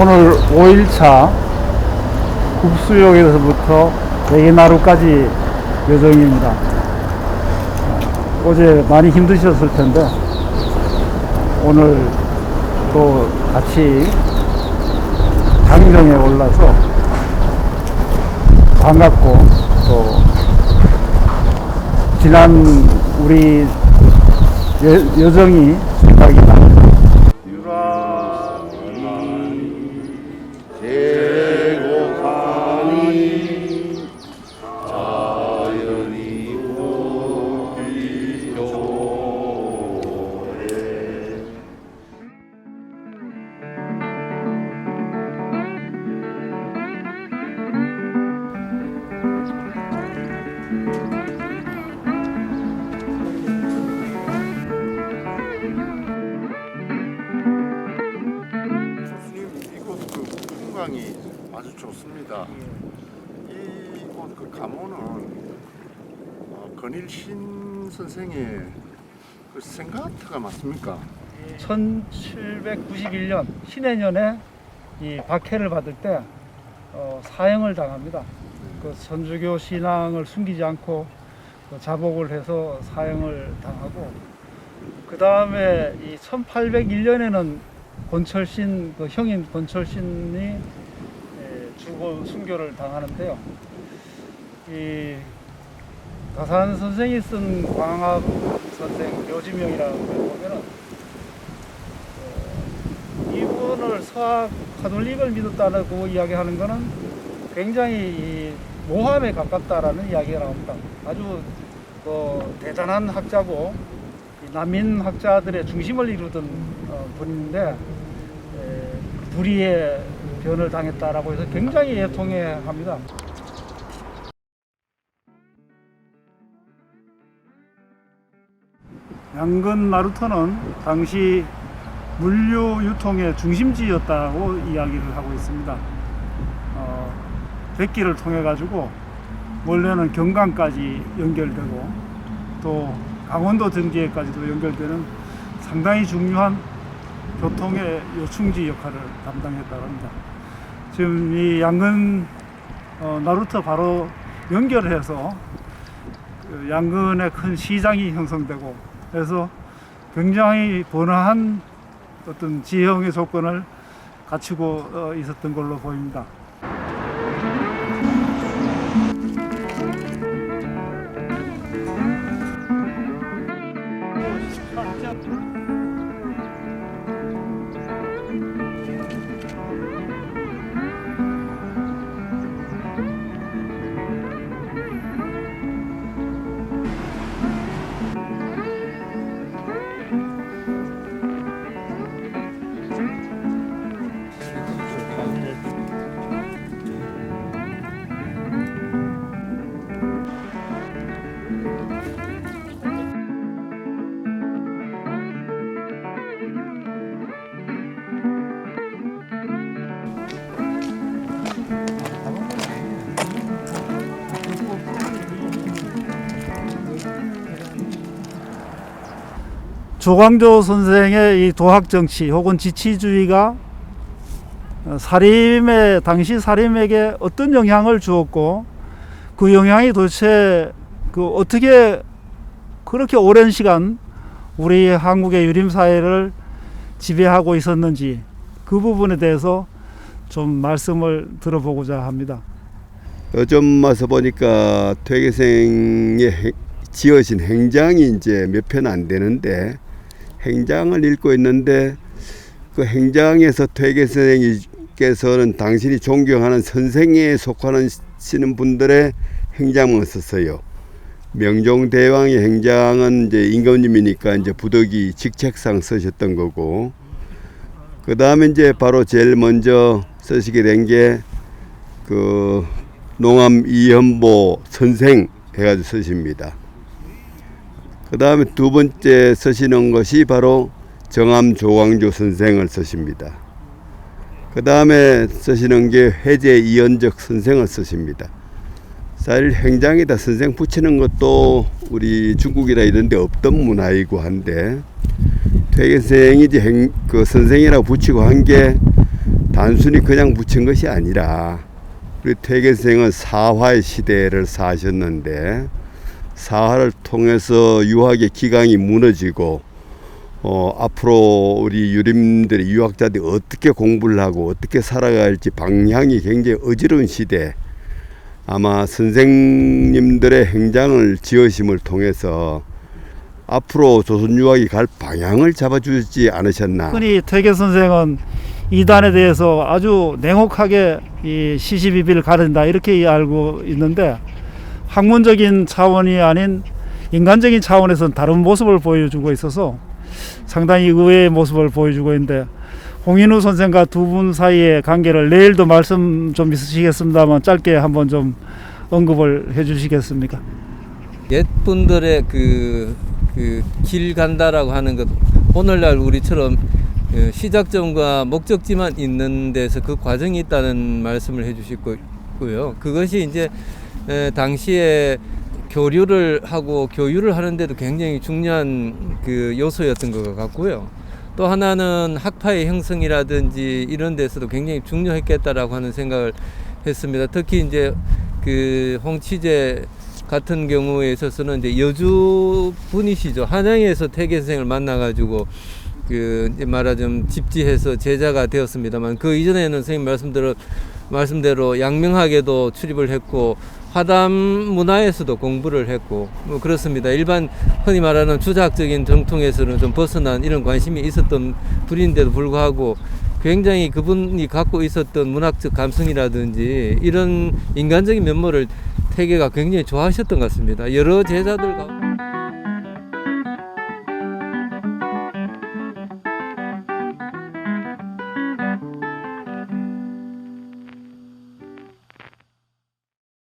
오늘 5일차 국수역에서부터 대게나루까지 여정입니다. 어제 많이 힘드셨을 텐데 오늘 또 같이 강정에 올라서 반갑고 또 지난 우리 여, 여정이 생각이 납 풍광이 아주 좋습니다. 이곳 그 가문은 어, 건일신 선생의 그 생가트가 맞습니까? 1791년 신해년에 이 박해를 받을 때 어, 사형을 당합니다. 그 선주교 신앙을 숨기지 않고 그 자복을 해서 사형을 당하고 그 다음에 이 1801년에는 권철신 그 형인 권철신이 에, 죽어 순교를 당하는데요. 이 가산 선생이 쓴 광학 선생 묘지명이라는 걸 보면은 이분을 서학 카톨릭을 믿었다고 이야기하는 것은 굉장히 이 모함에 가깝다라는 이야기가 나옵니다. 아주 그 대단한 학자고 이 난민 학자들의 중심을 이루던 어, 분인데 에, 불의의 변을 당했다라고 해서 굉장히 애통해합니다. 양근 나루터는 당시 물류 유통의 중심지였다고 이야기를 하고 있습니다. 어, 백기를 통해 가지고 원래는 경강까지 연결되고 또 강원도 등지에까지도 연결되는 상당히 중요한 교통의 요충지 역할을 담당했다고 합니다. 지금 이 양근 어, 나루터 바로 연결해서 그 양근에 큰 시장이 형성되고 그래서 굉장히 번화한 어떤 지형의 조건을 갖추고 어, 있었던 걸로 보입니다. 조광조 선생의 이 도학 정치 혹은 지치주의가 어, 사림의 당시 사림에게 어떤 영향을 주었고 그 영향이 도대체 그 어떻게 그렇게 오랜 시간 우리 한국의 유림 사회를 지배하고 있었는지 그 부분에 대해서 좀 말씀을 들어보고자 합니다. 요즘 와서 보니까 퇴계생의 행- 지어진 행장이 이제 몇 편 안 되는데 행장을 읽고 있는데 그 행장에서 퇴계생께서는 당신이 존경하는 선생에 속하는 시는 분들의 행장을 썼어요. 명종대왕의 행장은 이제 임금님이니까 이제 부덕이 직책상 쓰셨던 거고 그 다음에 이제 바로 제일 먼저 쓰시게 된 게 그 농암 이현보 선생 해가지고 쓰십니다. 그 다음에 두 번째 쓰시는 것이 바로 정암 조광조 선생을 쓰십니다. 그 다음에 쓰시는 게 해제 이연적 선생을 쓰십니다. 사실 행장에다 선생 붙이는 것도 우리 중국이나 이런 데 없던 문화이고 한데 퇴계생이지 행, 그 선생이라고 붙이고 한 게 단순히 그냥 묻힌 것이 아니라 우리 퇴계 선생은 사화의 시대를 사셨는데 사화를 통해서 유학의 기강이 무너지고 어, 앞으로 우리 유림들이 유학자들이 어떻게 공부를 하고 어떻게 살아갈지 방향이 굉장히 어지러운 시대 아마 선생님들의 행장을 지으심을 통해서 앞으로 조선 유학이 갈 방향을 잡아주지 않으셨나. 흔히 퇴계 선생은 이단에 대해서 아주 냉혹하게 이 시시비비를 가른다 이렇게 알고 있는데 학문적인 차원이 아닌 인간적인 차원에서는 다른 모습을 보여주고 있어서 상당히 의외의 모습을 보여주고 있는데 홍인우 선생과 두 분 사이의 관계를 내일도 말씀 좀 있으시겠습니다만 짧게 한번 좀 언급을 해주시겠습니까? 옛 분들의 그, 그 길 간다라고 하는 것 오늘날 우리처럼 어, 시작점과 목적지만 있는 데서 그 과정이 있다는 말씀을 해주시고요. 그것이 이제 에, 당시에 교류를 하고 교유를 하는데도 굉장히 중요한 그 요소였던 것 같고요. 또 하나는 학파의 형성이라든지 이런 데서도 굉장히 중요했겠다라고 하는 생각을 했습니다. 특히 이제 그 홍치제 같은 경우에 있어서는 이제 여주 분이시죠. 한양에서 태계 선생을 만나가지고 그 이제 말하자면 집지해서 제자가 되었습니다만 그 이전에는 선생님 말씀대로 말씀대로 양명학에도 출입을 했고 화담 문화에서도 공부를 했고 뭐 그렇습니다. 일반 흔히 말하는 주작적인 정통에서는 좀 벗어난 이런 관심이 있었던 분인데도 불구하고 굉장히 그분이 갖고 있었던 문학적 감성이라든지 이런 인간적인 면모를 태계가 굉장히 좋아하셨던 것 같습니다. 여러 제자들 가운데